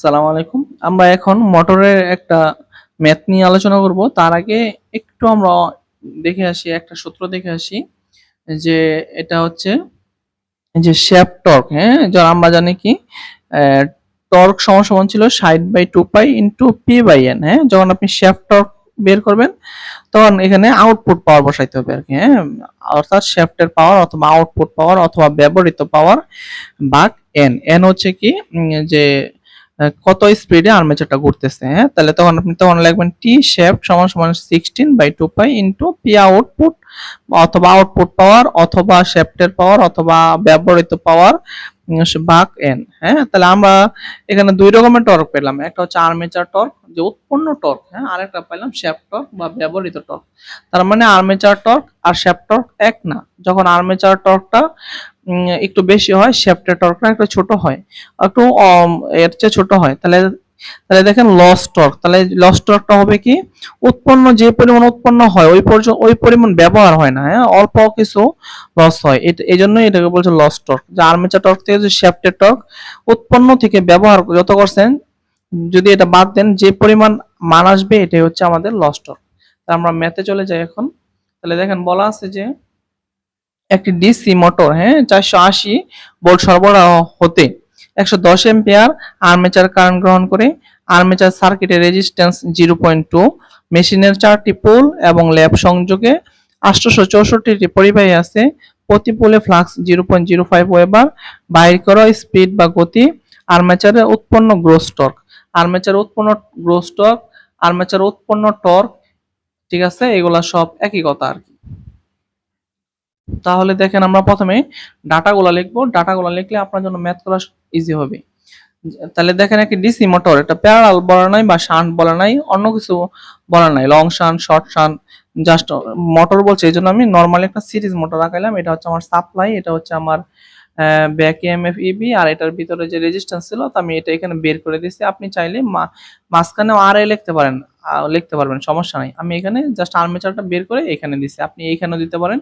সালাম আলাইকুম। আমরা এখন মোটরের একটা ম্যাথ নিয়ে আলোচনা করব। তার আগে একটু আমরা দেখে আসি, একটা সূত্র দেখে আসি যে এটা হচ্ছে যে শ্যাপ টর্ক হ্যাঁ? যার আমরা জানি কি টর্ক সমান ছিল ষাট by two pi into P by N হ্যাঁ? যখন আপনি শ্যাপ টর্ক বের করবেন, তখন এখানে আউটপুট পাওয়ার বসাইতে হবে আর কি হ্যাঁ? অর্থাৎ শ্যাফটের পাওয়ার অথবা আউটপুট পাওয়ার অথবা ব্যবহৃত পাওয়ার বাক এন। এন হচ্ছে কি যে কত স্পিডে আর্মেচারটা ঘুরতেছে হ্যাঁ? তাহলে তখন আপনি তখন লিখবেন টি শেফট সমান সমান sixteen by two pi into P output অথবা আউটপুট পাওয়ার অথবা শেফটের পাওয়ার অথবা ব্যবহৃত পাওয়ার ভাগ এন হ্যাঁ? তাহলে আমরা এখানে দুই রকমের টর্ক পেলাম, একটা হচ্ছে আর্মেচার টর্ক যে উৎপন্ন টর্ক হ্যাঁ? আরেকটা পেলাম শ্যাফট টর্ক বা ব্যবহৃত টর্ক তার মানে আর্মেচার টর্ক আর শ্যাফট টর্ক এক না। যখন আর্মেচার টর্কটা একটু বেশি হয় শ্যাফটের টর্কটা একটু ছোট হয়। একটু এর চেয়ে ছোট হয়। তাহলে তাহলে দেখেন লস টর্ক তাহলে লস টর্কটা হবে কি, উৎপন্ন যে পরিমাণ উৎপন্ন হয়, ওই পর্যন্ত ওই পরিমাণ ব্যবহার হয় না হ্যাঁ? অল্প কিছু লস হয়। এই জন্যই এটাকে বলছে লস টর্ক যে আর্মেচার টর্ক থেকে যে শ্যাফটের টর্ক উৎপন্ন থেকে ব্যবহার যত করছেন, যদি এটা বাদ দেন, যে পরিমাণ মান আসবে, এটাই হচ্ছে আমাদের লস টর্ক আমরা ম্যাথে চলে যাই এখন। তাহলে দেখেন বলা আছে যে একটি ডিসি মোটর হ্যাঁ চারশো আশি ভোল্ট সরবরাহ হতে। একশো দশ এম্পিয়ার আর্মেচার কারেন্ট গ্রহণ করে। আর্মেচার সার্কিটের রেজিস্ট্যান্স জিরো পয়েন্ট টু মেশিনের চারটি পোল এবং ল্যাব সংযোগে আটশোশো চৌষট্টিটি পরিবাহী আছে। প্রতি পোলে flux zero point zero five weber বাইর করা স্পিড বা গতি আর্মেচারে উৎপন্ন গ্রোস টর্ক আর্মেচার উৎপন্ন গ্রোস টর্ক আর্মেচার উৎপন্ন টর্ক ঠিক আছে, এগুলা সব একই কথা আর কি। তাহলে দেখেন আমরা প্রথমে ডাটাগুলো লিখব। ডাটাগুলো লিখলে আপনার জন্য ম্যাথ করা ইজি হবে। তাহলে দেখেন একটি ডিসি মোটর এটা প্যারাল বলা নাই বা শান্ট বলা নাই, অন্য কিছু বলা নাই। Long shunt short shunt just motor বলছে এই জন্য আমি নর্মালি একটা সিরিজ মোটর রাখাইলাম এটা হচ্ছে আমার সাপ্লাই এটা হচ্ছে আমার ব্যাক এম এমএফ ইবি আর এটার ভিতরে যে রেজিস্ট্যান্স ছিল, তা আমি এটা এখানে বের করে দিয়েছি। আপনি চাইলে মাঝখানে আর লিখতে পারেন লিখতে পারবেন, সমস্যা নাই। আমি এখানে জাস্ট আর্মেচারটা বের করে এখানে দিছি। আপনি এইখানেও দিতে পারেন।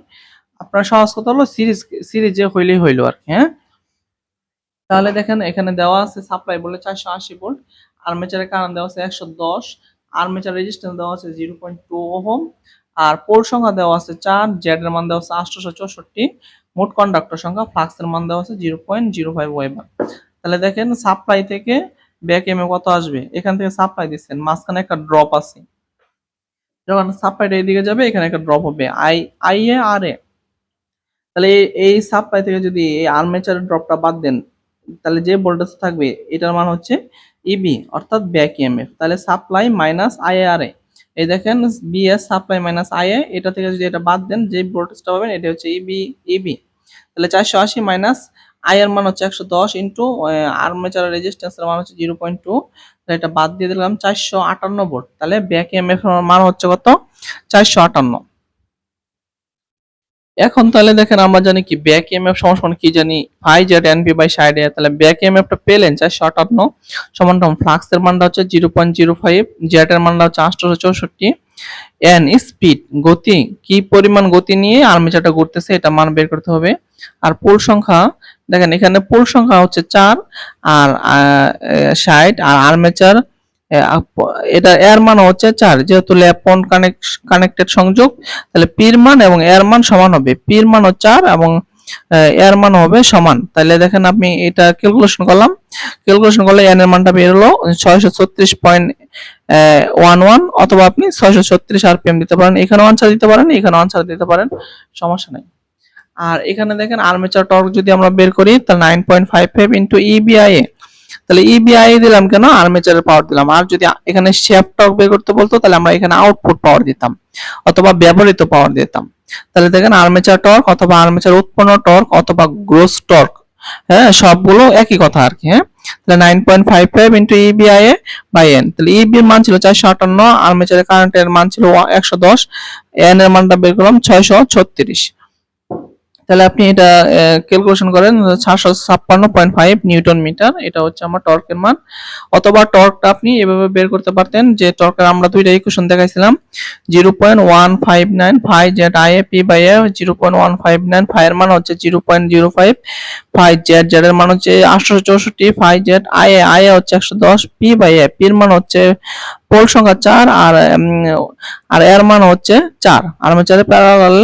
আপনার সহজ কথা হলো সিরিজ, সিরিজে হইলেই হইল আর কি হ্যাঁ? তাহলে দেখেন, এখানে দেওয়া আছে সাপ্লাই বলে চারশো আশি ভোল্ট আর্মেচারের কারণ দেওয়া আছে একশো দশ আর্মেচার রেজিস্ট্যান্স দেওয়া আছে জিরো পয়েন্ট টু ওহম, আর পোল সংখ্যা দেওয়া আছে চার জেড এর মান দেওয়া আছে আটশোশো চৌষট্টি, মোট কন্ডাক্টর সংখ্যা ফ্লাক্সের মান দেওয়া আছে zero point zero five weber. তাহলে দেখেন সাপ্লাই থেকে ব্যাক এম কত আসবে? এখান থেকে সাপ্লাই দিচ্ছেন, মাঝখানে একটা ড্রপ আছে। যখন সাপ্লাইটা এদিকে যাবে, এখানে একটা ড্রপ হবে। আই আই এ আর এ তাহলে এই- সাপ্লাই থেকে যদি এই আর্মেচার ড্রপটা বাদ দেন, তাহলে যে ভোল্টেজ থাকবে, এটার মান হচ্ছে ইবি অর্থাৎ ব্যাক ইএমএফ তাহলে সাপ্লাই মাইনাস আইআরএ এই দেখেন বিএস সাপ্লাই মাইনাস আইএ এটা থেকে যদি এটা বাদ দেন, যে ভোল্টেজটা পাবেন, এটা হচ্ছে ইবি ইবি তাহলে চারশো আশি মাইনাস আই এর মান হচ্ছে একশো দশ ইন্টু আর্মেচার রেজিস্ট্যান্সের মান হচ্ছে জিরো পয়েন্ট টু তাহলে এটা বাদ দিয়ে দিলাম চারশো আটান্ন ভোল্ট তাহলে ব্যাক ইএমএফ এর মান হচ্ছে কত? চারশো আটান্ন। এখন তাহলে দেখেন আমরা জানি কি ব্যাক ইএমএফ সমান সমান কি জানি I Z NP by side A. তাহলে ব্যাক ইএমএফটা পেলেন চারশো আটান্ন সমান সমান ফ্লাক্স এর মানটা হচ্ছে zero point zero five Z এর মানটা হচ্ছে আটশোশো চৌষট্টি। এন স্পিড গতি, কি পরিমাণ গতি নিয়ে আর্মেচারটা ঘুরতেছে এটা মান বের করতে হবে। আর পোল সংখ্যা, দেখেন এখানে পোল সংখ্যা হচ্ছে চার, আর ষাট আর আর্মেচার এটা এর মান হচ্ছে চার, যেহেতু ল্যাপন কানেক্ট কানেক্টেড সংযোগ, তাহলে পির মান এবং এর মান সমান হবে। পির মান চার এবং এর মান হবে সমান। তাহলে দেখেন আপনি এটা ক্যালকুলেশন করলাম। ক্যালকুলেশন করলে এন এর মানটা বের হলো ছয়শো ছত্রিশ পয়েন্ট ওয়ান ওয়ান অথবা আপনি ছয়শো ছত্রিশ আরপিএম দিতে পারেন। এখানে আনসার দিতে পারেন, এখানে আনসার দিতে পারেন, সমস্যা নেই। আর এখানে দেখেন আর্মেচার টর্ক যদি আমরা বের করি, তাহলে nine point five five into EBI তাহলে ইবিআই দিলাম কেন? আর্মেচারের পাওয়ার দিলাম। আর যদি এখানে শেপ টর্ক বের করতে বলতো, তাহলে আমরা এখানে আউটপুট পাওয়ার দিতাম, অথবা ব্যবহৃত পাওয়ার দিতাম। তাহলে দেখেন আর্মেচার টর্ক অথবা আর্মেচার উৎপন্ন টর্ক অথবা গ্রোস টর্ক হ্যাঁ সবগুলো একই কথা আর কি হ্যাঁ। তাহলে nine point five five into EBI by N তাহলে ইবি এর মান ছিল চারশো আটান্ন আর্মেচারের কারেন্টের মান ছিল একশো দশ এন এর মানটা বের করলাম ছয়শো ছত্রিশ। তাহলে আপনি এটা ক্যালকুলেশন করেন, সাতশো ছাপ্পান্ন পয়েন্ট ফাইভ নিউটন মিটার, এটা হচ্ছে আমার টর্কের মান। অথবা টর্কটা আপনি এভাবে বের করতে পারতেন, যে টর্কের আমরা দুইটা ইকুয়েশন দেখাইছিলাম zero point one five nine five Z I P by A zero point one five nine five এর মান হচ্ছে zero point zero five five Z Z এর মান হচ্ছে আটশো চৌষট্টি five Z I A I A হচ্ছে একশো দশ পি বাই এ পির মান হচ্ছে পোল সংখ্যা চার আর আর এর মান হচ্ছে চার। আর আর্মেচারের প্যারালাল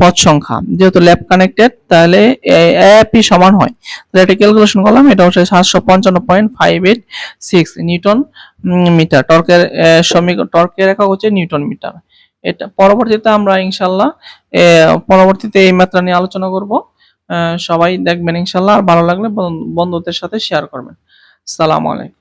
পথ সংখ্যা। যেহেতু ল্যাব কানেক্টেড তাহলে এপি সমান হয়। তাহলে এটা ক্যালকুলেশন করলাম, এটা হচ্ছে সাতশো পঞ্চান্ন point five eight six newton metre. টর্কের সমীকরণ টর্কের একক হচ্ছে নিউটন মিটার। এটা পরবর্তীতে আমরা ইনশাল্লাহ পরবর্তীতে এই মাত্রা নিয়ে আলোচনা করব। সবাই দেখবেন ইনশাল্লাহ। আর ভালো লাগলে বন্ধুদের সাথে শেয়ার করবেন। সালাম আলাইকুম।